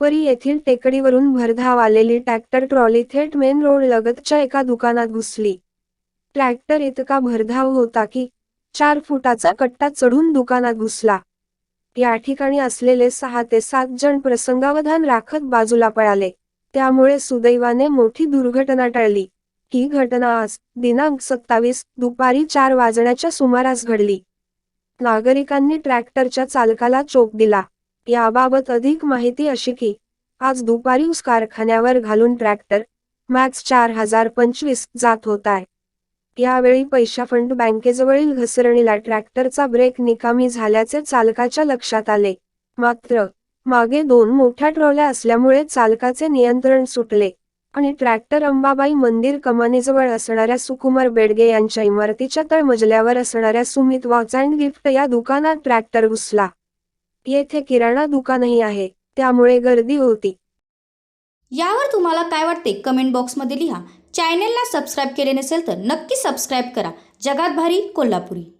दुपारी येथील टेकडीवरून भरधाव आलेली ट्रॅक्टर ट्रॉली थेट मेन रोड लगतच्या एका दुकानात घुसली. ट्रॅक्टर इतका भरधाव होता की चार फुटाचा कट्टा चढून दुकानात घुसला. या ठिकाणी असलेले सहा ते सात जण प्रसंगावधान राखत बाजूला पळाले. त्यामुळे सुदैवाने मोठी दुर्घटना टळली. ही घटना आज दिनांक सत्तावीस दुपारी चार वाजण्याच्या सुमारास घडली. नागरिकांनी ट्रॅक्टरच्या चालकाला चोप दिला. याबाबत अधिक माहिती अशी की आज दुपारी ऊस कारखान्यावर घालून ट्रॅक्टर मॅक्स चार हजार पंचवीस जात होत आहे. यावेळी पैशा फंड बँकेजवळील घसरणीला ट्रॅक्टरचा ब्रेक निकामी झाल्याचे चालकाच्या लक्षात आले. मात्र मागे दोन मोठ्या ट्रॉल्या असल्यामुळे चालकाचे नियंत्रण सुटले आणि ट्रॅक्टर अंबाबाई मंदिर कमानीजवळ असणाऱ्या सुकुमार बेडगे यांच्या इमारतीच्या तळमजल्यावर असणाऱ्या सुमित वॉच अँड गिफ्ट या दुकानात ट्रॅक्टर घुसला. येथे किराणा दुकानही आहे त्यामुळे गर्दी होती. यावर तुम्हाला काय वाटते कमेंट बॉक्समध्ये लिहा. चॅनेलला सबस्क्राईब केले नसेल तर नक्की सबस्क्राईब करा. जगात भारी कोल्हापुरी.